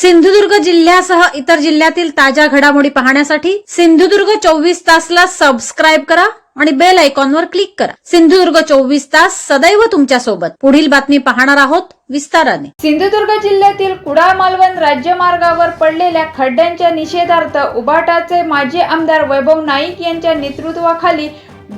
सिंधुदुर्ग जिल्ह्यासह इतर जिल्ह्यातील ताज्या घडामोडी पाहण्यासाठी सिंधुदुर्ग चोवीस तासला सबस्क्राईब करा आणि बेल आयकॉनवर क्लिक करा. सिंधुदुर्ग चोवीस तास सदैव तुमच्यासोबत. पुढील बातमी पाहणार आहोत विस्ताराने. सिंधुदुर्ग जिल्ह्यातील कुडाळ मालवण राज्यमार्गावर पडलेल्या खड्ड्यांच्या निषेधार्थ उभाटाचे माजी आमदार वैभव नाईक यांच्या नेतृत्वाखाली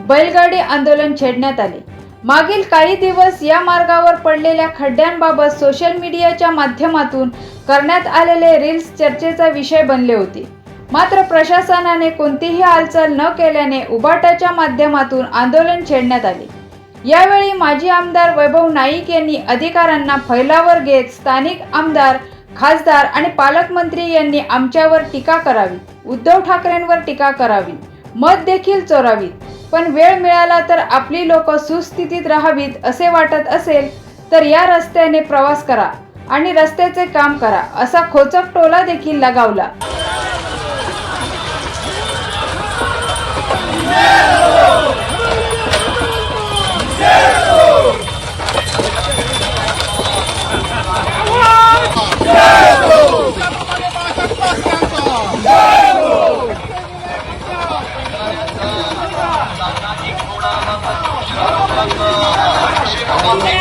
बैलगाडी आंदोलन छेडण्यात आले. मागील काही दिवस या मार्गावर पडलेल्या खड्ड्यांबाबत सोशल मीडियाच्या माध्यमातून करण्यात आलेले रील्स चर्चेचा विषय बनले होते. मात्र प्रशासनाने कोणतीही हालचाल न केल्याने उबाटाच्या माध्यमातून आंदोलन छेडण्यात आले. यावेळी माजी आमदार वैभव नाईक यांनी अधिकाऱ्यांना फैलावर घेत स्थानिक आमदार खासदार आणि पालकमंत्री यांनी आमच्यावर टीका करावी उद्धव ठाकरेंवर टीका करावी मत देखील चोरावीत. पण वेळ मिळाला तर आपली लोक सुस्थितीत राहावीत असे वाटत असेल तर या रस्त्याने प्रवास करा आणि रस्त्याचे काम करा असा खोचक टोला देखील लगावला.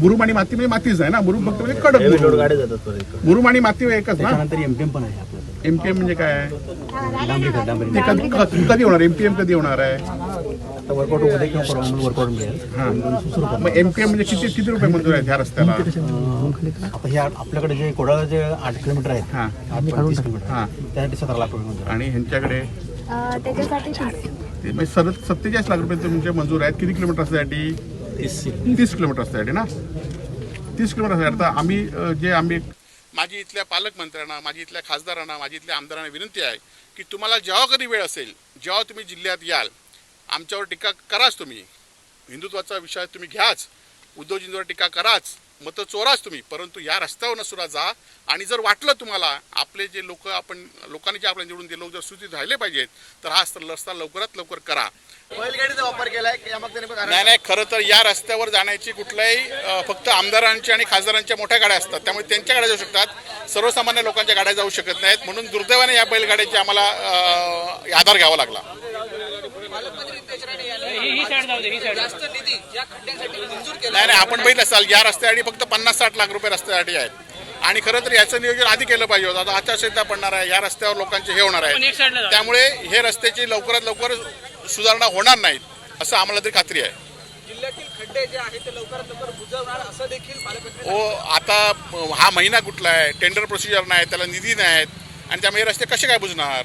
मुरुम आणि माती म्हणजे मातीच आहे ना. मुरुम फक्त म्हणजे कडक मुरुम. आणि माती एकच ना? त्यानंतर एमपीएम पण आहे आपल्याकडे. एमपीएम म्हणजे काय? कधी होणार? एमपीएम कधी होणार आहे? वर्कआउट वर्कआउट हा. मग एमपीएम म्हणजे किती किती रुपये मंजूर आहेत ह्या रस्त्याला? आता हे आपल्याकडे जे कोडाळा जे आठ किलोमीटर आहेत हा. आठ पंचवीस किलोमीटर हा. त्यासाठी सतरा लाख रुपये मंजूर आणि ह्यांच्याकडे? त्याच्यासाठी म्हणजे सत्तेचाळीस लाख रुपये तुमचे मंजूर आहेत. किती किलोमीटर असण्यासाठी तीस तीस किलोमीटर. असण्यासाठी ना? तीस किलोमीटर असण्यासाठी आता आम्ही जे आम्ही माझी इथल्या पालकमंत्र्यांना माझी इथल्या खासदारांना माझी इथल्या आमदारांना विनंती आहे की तुम्हाला जेव्हा कधी वेळ असेल जेव्हा तुम्ही जिल्ह्यात याल आमच्यावर टीका कराच तुम्ही. हिंदुत्वाचा विषय तुम्ही घ्याच. उद्धवजींवर टीका कराच. मतं चोराच तुम्ही परंतु या रस्त्यावरनं सुद्धा जा. आणि जर वाटलं तुम्हाला आपले जे लोक आपण लोकांनी जे आपल्याला निवडून दिले लोक जर सुचित राहिले पाहिजेत तर हा रस्ता लवकरात लवकर करा. बैलगाडीचा वापर केलाय नाही नाही खरं तर या रस्त्यावर जाण्याची कुठल्याही फक्त आमदारांच्या आणि खासदारांच्या मोठ्या गाड्या असतात. त्यामुळे त्यांच्या गाड्या जाऊ शकतात. सर्वसामान्य लोकांच्या गाड्या जाऊ शकत नाहीत. म्हणून दुर्दैवाने या बैलगाड्याची आम्हाला आधार घ्यावा लागला. नाही नाही आपण बघितलं असाल या रस्त्यासाठी फक्त पन्नास साठ लाख रुपये रस्त्यासाठी आहेत. आणि खरं तर याचं नियोजन आधी केलं पाहिजे होतं. आता आचारसंहिता पडणार आहे या रस्त्यावर लोकांचे हे होणार आहे. त्यामुळे हे रस्त्याची लवकरात लवकर सुधारणा होणार नाहीत असं आम्हाला तरी खात्री आहे. जिल्ह्यातील खड्डे जे आहेत ते लवकरात लवकर बुजवणार असं देखील पालकमंत्री हो आता हा महिना कुठला आहे? टेंडर प्रोसिजर नाही त्याला निधी नाहीत आणि त्यामुळे हे रस्ते कसे काय बुजणार?